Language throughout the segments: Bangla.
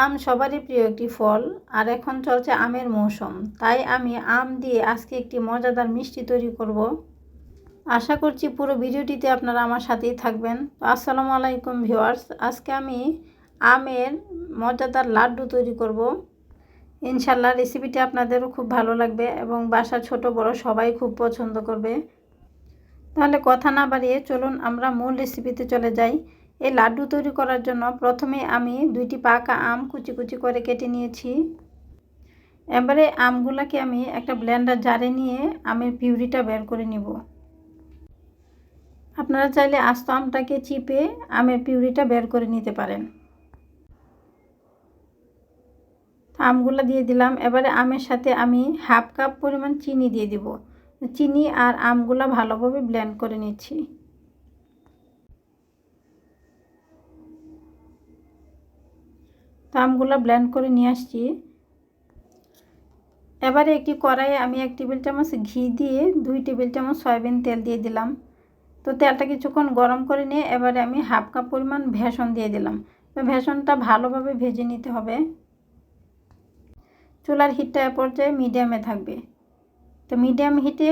আম সবারই প্রিয় একটি ফল, আর এখন চলছে আমের মৌসুম। তাই আমি আম দিয়ে আজকে একটি মজাদার মিষ্টি তৈরি করব। আশা করছি পুরো ভিডিওটিতে আপনারা আমার সাথেই থাকবেন। তো আসসালামু আলাইকুম ভিউয়ার্স, আজকে আমি আমের মজাদার লাড্ডু তৈরি করব। ইনশাল্লাহ রেসিপিটি আপনাদেরও খুব ভালো লাগবে এবং বাসা ছোট বড় সবাই খুব পছন্দ করবে। তাহলে কথা না বাড়িয়ে চলুন আমরা মূল রেসিপিতে চলে যাই। এই লাড্ডু তৈরি করার জন্য প্রথমে আমি দুইটি পাকা আম কুচি কুচি করে কেটে নিয়েছি। এবারে আমগুলোকে আমি একটা ব্লেন্ডার জারে নিয়ে আমের পিউরিটা বের করে নিব। আপনারা চাইলে আস্ত আমটাকে চিপে আমের পিউরিটা বের করে নিতে পারেন। আমগুলো দিয়ে দিলাম। এবারে আমের সাথে আমি হাফ কাপ পরিমাণ চিনি দিয়ে দিব। চিনি আর আমগুলো ভালোভাবে ব্লেন্ড করে নিচ্ছি। তো আমগুলো ব্লেন্ড করে নিয়ে আসছি। এবারে একটি কড়াইয়ে আমি এক টেবিল চামচ ঘি দিয়ে দুই টেবিল চামচ সয়াবিন তেল দিয়ে দিলাম। তো তেলটা কিছুক্ষণ গরম করে নিয়ে এবারে আমি হাফ কাপ পরিমাণ ভেসন দিয়ে দিলাম। তো ভেসনটা ভালোভাবে ভেজে নিতে হবে। চুলার হিটটা এ পর্যায়ে মিডিয়ামে থাকবে। তো মিডিয়াম হিটে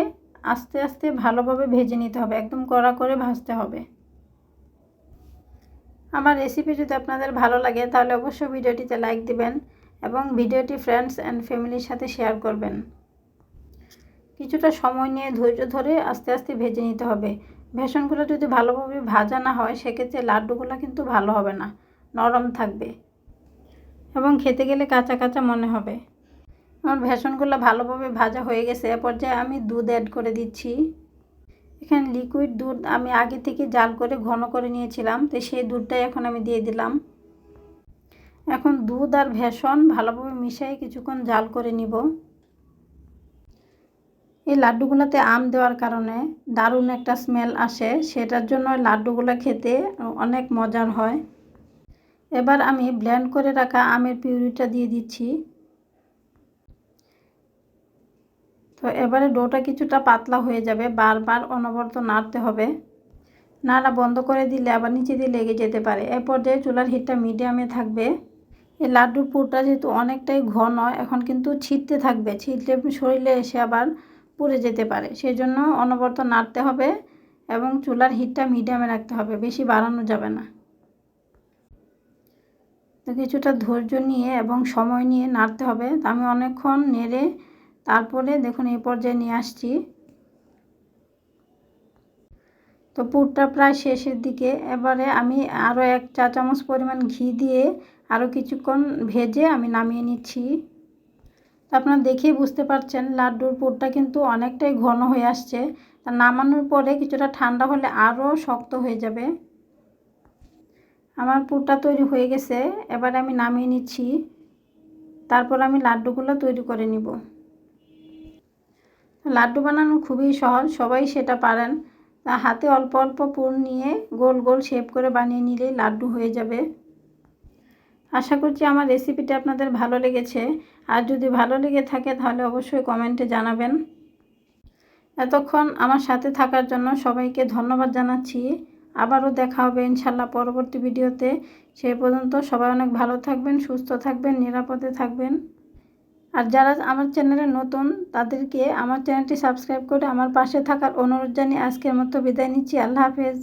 আস্তে আস্তে ভালোভাবে ভেজে নিতে হবে। একদম কড়া করে ভাজতে হবে। আমার রেসিপি যদি আপনাদের ভালো লাগে, তাহলে অবশ্যই ভিডিওটিতে লাইক দিবেন এবং ভিডিওটি ফ্রেন্ডস অ্যান্ড ফ্যামিলির সাথে শেয়ার করবেন। কিছুটা সময় নিয়ে ধৈর্য ধরে আস্তে আস্তে ভেজে নিতে হবে। ভেষণগুলো যদি ভালোভাবে ভাজা না হয়, সেক্ষেত্রে লাড্ডুগুলো কিন্তু ভালো হবে না, নরম থাকবে এবং খেতে গেলে কাঁচা কাঁচা মনে হবে। আমার ভেষণগুলো ভালোভাবে ভাজা হয়ে গেছে, এ পর্যায়ে আমি দুধ অ্যাড করে দিচ্ছি। এখানে লিকুইড দুধ আমি আগে থেকে জাল করে ঘন করে নিয়েছিলাম, তো সেই দুধটাই এখন আমি দিয়ে দিলাম। এখন দুধ আর ভেষণ ভালোভাবে মিশিয়ে কিছুক্ষণ জাল করে নিব। এই লাড্ডুগুলোতে আম দেওয়ার কারণে দারুণ একটা স্মেল আসে, সেটার জন্য লাড্ডুগুলো খেতে অনেক মজার হয়। এবার আমি ব্লেন্ড করে রাখা আমের পিউরিটা দিয়ে দিচ্ছি। তো এবারে ডোটা কিছুটা পাতলা হয়ে যাবে, বারবার অনবরত নাড়তে হবে। নাড়া বন্ধ করে দিলে আবার নিচে দিয়ে লেগে যেতে পারে। এ পর্যায়ে চুলার হিটটা মিডিয়ামে থাকবে। এই লাড্ডুর পুরটা যেহেতু অনেকটাই ঘন, এখন কিন্তু ছিটতে থাকবে। ছিটলে শরীরে এসে আবার পুড়ে যেতে পারে। সেই জন্য অনবরত নাড়তে হবে এবং চুলার হিটটা মিডিয়ামে রাখতে হবে, বেশি বাড়ানো যাবে না। তো কিছুটা ধৈর্য নিয়ে এবং সময় নিয়ে নাড়তে হবে। আমি অনেকক্ষণ নেড়ে তারপরে দেখুন এই পর্যায়ে নিয়ে আসছি। তো পুরটা প্রায় শেষের দিকে। এবারে আমি আরও এক চা চামচ পরিমাণ ঘি দিয়ে আরও কিছুক্ষণ ভেজে আমি নামিয়ে নিচ্ছি। আপনারা দেখেই বুঝতে পারছেন, লাড্ডুর পুরটা কিন্তু অনেকটাই ঘন হয়ে আসছে। তা নামানোর পরে কিছুটা ঠান্ডা হলে আরও শক্ত হয়ে যাবে। আমার পুরটা তৈরি হয়ে গেছে, এবারে আমি নামিয়ে নিচ্ছি। তারপর আমি লাড্ডুগুলো তৈরি করে নিব। লাড্ডু বানানো খুবই সহজ, সবাই সেটা পারেন। তা হাতে অল্প অল্প পুর নিয়ে গোল গোল শেপ করে বানিয়ে নিলেই লাড্ডু হয়ে যাবে। আশা করছি আমার রেসিপিটা আপনাদের ভালো লেগেছে। আর যদি ভালো লেগে থাকে তাহলে অবশ্যই কমেন্টে জানাবেন। এতক্ষণ আমার সাথে থাকার জন্য সবাইকে ধন্যবাদ জানাচ্ছি। আবারও দেখা হবে ইনশাল্লাহ পরবর্তী ভিডিওতে। সেই পর্যন্ত সবাই অনেক ভালো থাকবেন, সুস্থ থাকবেন, নিরাপদে থাকবেন। আর যারা আমার চ্যানেলে নতুন, তাদেরকে আমার চ্যানেলটি সাবস্ক্রাইব করে আমার পাশে থাকার অনুরোধ জানিয়ে আজকের মতো বিদায় নিচ্ছি। আল্লাহ হাফেজ।